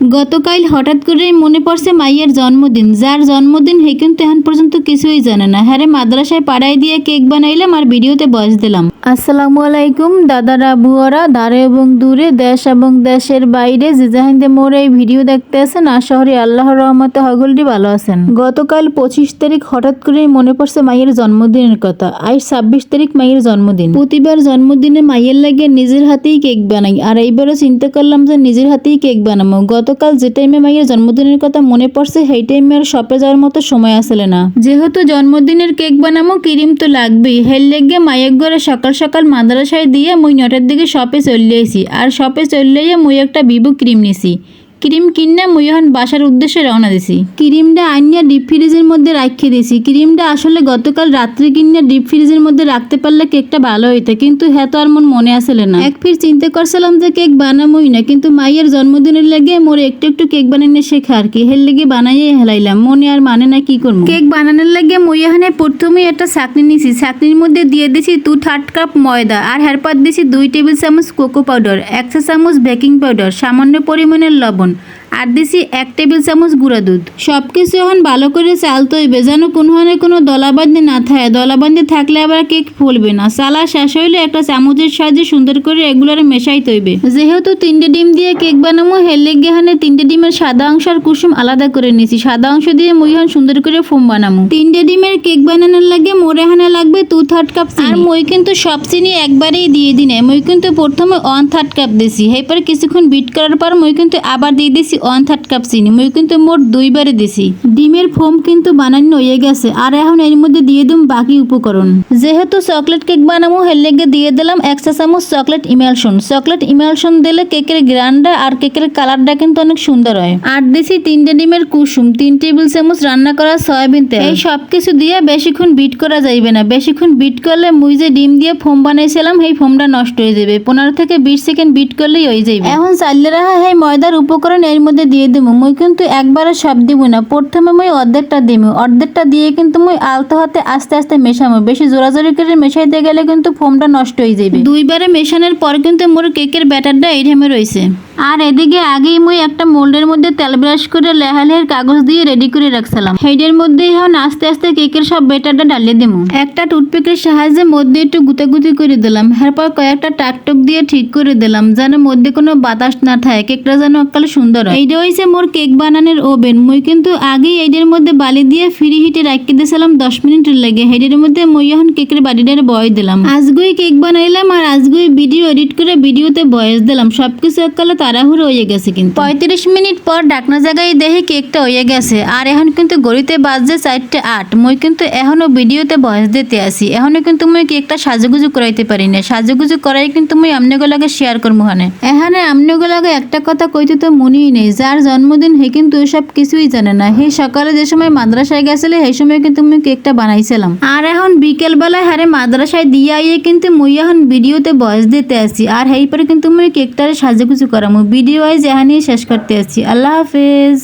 গতকাল হঠাৎ করে মনে পড়ছে মাইয়ের জন্মদিন। যার জন্মদিন হে কিন্তু এখন পর্যন্ত কিছুই জানে না। হ্যাঁ মাদ্রাসায় পাড়ায় দিয়ে কেক বানাইলাম আর ভিডিওতে বয়স দিলাম। আসসালামু আলাইকুম, দাদারা, বুয়ারা দাঁড়ে এবং দূরে, দেশ এবং দেশের বাইরে, যে জাহিন্দে মোড়ে এই ভিডিও দেখতে আছেন আর শহরে আল্লাহর রহমতে হগলটি ভালো আছেন। গতকাল পঁচিশ তারিখ হঠাৎ করেই মনে পড়ছে মায়ের জন্মদিনের কথা। আজ ছাব্বিশ তারিখ মায়ের জন্মদিন। প্রতিবার জন্মদিনে মাইয়ের লাগে নিজের হাতেই কেক বানাই। আর এইবারও চিন্তা করলাম যে নিজের হাতেই কেক বানাবো। গতকাল যে টাইমে মায়ের জন্মদিনের কথা মনে পড়ছে, সেই টাইমে আর শপে যাওয়ার মতো সময় আসলে না। যেহেতু জন্মদিনের কেক বানাবো, ক্রিম তো লাগবেই। হেল লেগে মায়ের ঘরে সকাল সকাল মাদ্রাসায় দিয়ে মুই নটার দিকে শপে চলে আইসি আর শপে চলে মুই একটা বিবু ক্রিম নিছি। ক্রিম কিনে মুই এখন বাসার উদ্দেশ্যে রওনা দিছি। ক্রিমটা আনিয়া ডিপ ফ্রিজের মধ্যে রাখিয়ে দিছি। ক্রিমটা আসলে গতকাল রাত্রে কিনে ডিপ ফ্রিজের মধ্যে রাখতে পারলে কেকটা ভালো হইতো, কিন্তু হ্যাঁ তো আর মন মনে আসলে না। এক ফির চিন্তা করছিলাম যে কেক বানামই না, কিন্তু মাইয়ের জন্মদিনের লাগে মোর একটু একটু কেক বানানো শেখা আর কি। হের লেগে বানাইয়ে হেলাইলাম, মনে আর মানে না কি করব। কেক বানানোর লাগে মুই এখানে প্রথমেই একটা চাকনি নিছি। চাকনির মধ্যে দিয়ে দিছি দু থার্ড কাপ ময়দা আর হেরপাত দিছি দুই টেবিল চামচ কোকো পাউডার একশো চামচ বেকিং পাউডার, সামান্য পরিমাণের লবণ। Frauen আর দিছি এক টেবিল চামচ গুঁড়া দুধ। সব কিছু এখন ভালো করে চালতে হইবে যেন কোনো কোনো দলাবান্দি না থাকে। দলাবান্দি থাকলে আবার কেক ফুলবে না। চালা শেষ হইলে একটা চামচের সাহায্যে সুন্দর করে এগুলোর মেশাই তৈবে। যেহেতু তিনটে ডিম দিয়ে কেক বানাবো, হের লেগে এখানে তিনটে ডিমের সাদা অংশ আর কুসুম আলাদা করে নিছি সাদা অংশ দিয়ে মুই এখন সুন্দর করে ফোম বানাবো। তিনটে ডিমের কেক বানানোর লাগে মোর এখানে লাগবে টু থার্ড কাপ আর মই কিন্তু সব চিনি একবারেই দিয়ে দিনে মই কিন্তু প্রথমে ওয়ান থার্ড কাপ দিছি। এরপর কিছুক্ষণ বিট করার পর মই কিন্তু আবার দিয়ে দিছি ওয়ান থার্ড কাপ চিনি। মই কিন্তু মোট দুইবারে দিছি। ডিমের ফোম কিন্তু বানানো হয়ে গেছে, আর এখন এর মধ্যে দিয়ে দিম বাকি উপকরণ। যেহেতু চকলেট কেক বানাবো, হের লেগে দিয়ে দিলাম এক চা চামচ চকলেট ইমালশন। চকলেট ইমালশন দিলে কেকের গ্রান্ডা আর কেকের কালারটা কিন্তু অনেক সুন্দর হয়। আর দিছি তিনটে ডিমের কুসুম, তিন টেবিল চামচ রান্না করা সয়াবিন তেল। এই সব কিছু দিয়ে বেশিক্ষণ বিট করা যাইবে না। বেশিক্ষণ বিট করলে মুই যে ডিম দিয়ে ফোম বানাইছিলাম, সেই ফোমটা নষ্ট হয়ে যাবে পনেরো থেকে বিশ সেকেন্ড বিট করলেই হয়ে যাবে এখন চাইলে রাখা এই ময়দার উপকরণ এর মধ্যে দিয়ে দেবো। মই কিন্তু একবারে সব দিব না। প্রথমে মই অর্ধেকটা দিব। অর্ধেকটা দিয়ে কিন্তু মই আলতো হাতে আস্তে আস্তে মেশাবো। বেশি জোরাজোরি করে মেশাইতে গেলে কিন্তু ফোমটা নষ্ট হয়ে যাবে। দুইবারে মেশানোর পর কিন্তু মোর কেকের ব্যাটারটা এই ঢেমে রয়েছে। আর এদিকে আগেই মুই একটা মোল্ডের মধ্যে তেল ব্রাশ করে লেহালের কাগজ দিয়ে রেডি করে রাখছিলাম। সেইটার মধ্যে এখন আস্তে আস্তে কেকের সব ব্যাটারটা ঢালিয়ে দিমু একটা টুথপিকের সাহায্যে মধ্যে একটু গুতাগুতি করে দিলাম। এরপর কয়েকটা টাকটক দিয়ে ঠিক করে দিলাম, যেন মধ্যে কোনো বাতাস না থাকে। কেকটা যেন এককালে সুন্দর হয়। এইটা হয়েছে মোর কেক বানানোর ওভেন। মুই কিন্তু আগেই এইটার মধ্যে বালি দিয়ে ফ্রি হিটে রাখি দিয়েছিলাম দশ মিনিটের লাগে। হেডের মধ্যে মুই এখন কেকের বাড়িটার বয় দিলাম। আজগুই কেক বানাইলাম আর আজগুই ভিডিও এডিট করে ভিডিওতে বয়স দিলাম। সবকিছু এককালে তাড়াহুড়ো হয়ে গেছে কিন্তু। পঁয়ত্রিশ মিনিট পর ডাকনা জায়গায় দেখে কেকটা হয়ে গেছে। আর এখন কিন্তু গড়িতে বাজছে চারটে আট। মুই কিন্তু এখনও ভিডিওতে বয়স দিতে আসি এখনও কিন্তু মুই কেকটা সাজুগুজু করাইতে পারি না সাজুগুজু করাই কিন্তু মুই আমনেগুলাকে শেয়ার করব হানে। এখানে আমনেগুলাকে একটা কথা কইতে তো মনেই নেই। যার জন্মদিন হে কিন্তু সব কিছুই জানে না। হে সকালে যে সময় মাদ্রাসায় গেছিলে সেই সময় কিন্তু মুই কেকটা বানাইছিলাম। আর এখন বিকেল বেলায় হারে মাদ্রাসায় দিয়ে আইয়ে কিন্তু মুই এখন ভিডিওতে বয়স দিতে আসি আর হেই পরে কিন্তু মুই কেকটারে সাজুগুজু করামু। ভিডিও আজ এহানি শেষ করতে আসছি আল্লাহ হাফেজ।